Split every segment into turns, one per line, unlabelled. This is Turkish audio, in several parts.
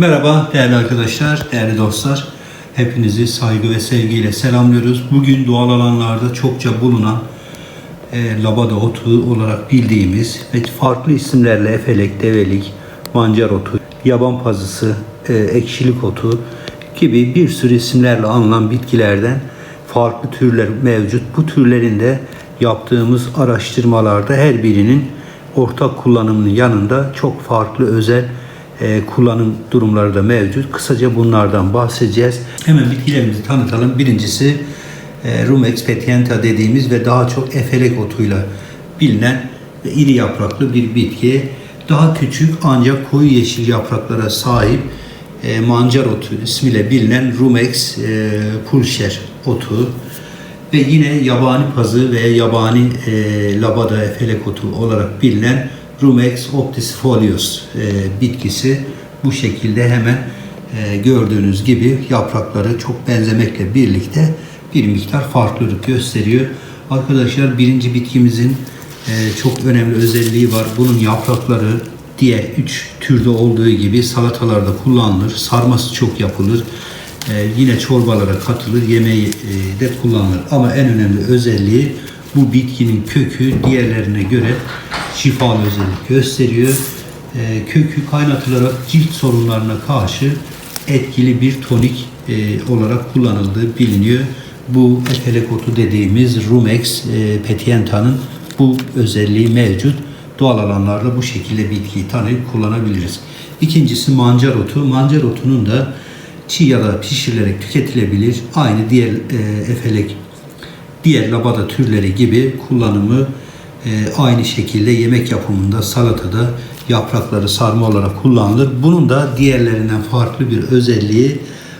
Merhaba değerli arkadaşlar, değerli dostlar. Hepinizi saygı ve sevgiyle selamlıyoruz. Bugün doğal alanlarda çokça bulunan e, labada otu olarak bildiğimiz ve farklı isimlerle efelek, develik, mancar otu, yaban pazısı, e, ekşilik otu gibi bir sürü isimlerle anılan bitkilerden farklı türler mevcut. Bu türlerin de yaptığımız araştırmalarda her birinin ortak kullanımının yanında çok farklı özel e, kullanım durumları da mevcut. Kısaca bunlardan bahsedeceğiz. Hemen bitkilerimizi tanıtalım. Birincisi e, Rumex petienta dediğimiz ve daha çok efelek otuyla bilinen ve iri yapraklı bir bitki. Daha küçük ancak koyu yeşil yapraklara sahip e, mancar otu ismiyle bilinen Rumex e, pulcher otu ve yine yabani pazı veya yabani e, labada efelek otu olarak bilinen Rumex opticifolius e, bitkisi bu şekilde hemen e, gördüğünüz gibi yaprakları çok benzemekle birlikte bir miktar farklılık gösteriyor. Arkadaşlar birinci bitkimizin e, çok önemli özelliği var. Bunun yaprakları diğer üç türde olduğu gibi salatalarda kullanılır. Sarması çok yapılır. Ee, yine çorbalara katılır, yemeği e, de kullanılır. Ama en önemli özelliği bu bitkinin kökü diğerlerine göre şifalı özellik gösteriyor. Ee, kökü kaynatılarak cilt sorunlarına karşı etkili bir tonik e, olarak kullanıldığı biliniyor. Bu efelek otu dediğimiz Rumex e, petienta'nın bu özelliği mevcut. Doğal alanlarda bu şekilde bitkiyi tanıyıp kullanabiliriz. İkincisi mancar otu. Mancar otunun da çiğ ya da pişirilerek tüketilebilir. Aynı diğer e, efelek, diğer labada türleri gibi kullanımı e, aynı şekilde yemek yapımında, salatada yaprakları sarma olarak kullanılır. Bunun da diğerlerinden farklı bir özelliği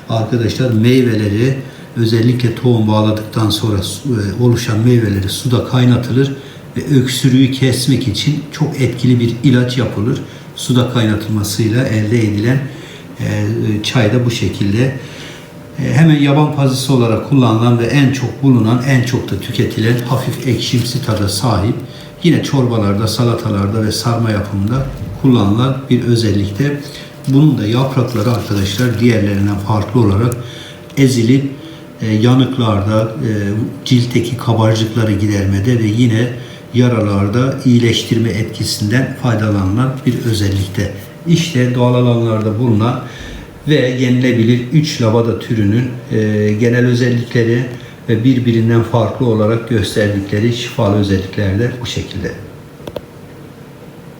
arkadaşlar meyveleri özellikle tohum bağladıktan sonra e, oluşan meyveleri suda kaynatılır ve öksürüğü kesmek için çok etkili bir ilaç yapılır. Suda kaynatılmasıyla elde edilen e, çay da bu şekilde. E, hemen yaban pazısı olarak kullanılan ve en çok bulunan, en çok da tüketilen hafif ekşimsi tada sahip. Yine çorbalarda, salatalarda ve sarma yapımında kullanılan bir özellikte. Bunun da yaprakları arkadaşlar diğerlerinden farklı olarak ezilip e, yanıklarda, e, ciltteki kabarcıkları gidermede ve yine yaralarda iyileştirme etkisinden faydalanılan bir özellikte. İşte doğal alanlarda bulunan ve yenilebilir 3 lavada türünün e, genel özellikleri ve birbirinden farklı olarak gösterdikleri şifalı özellikler bu şekilde.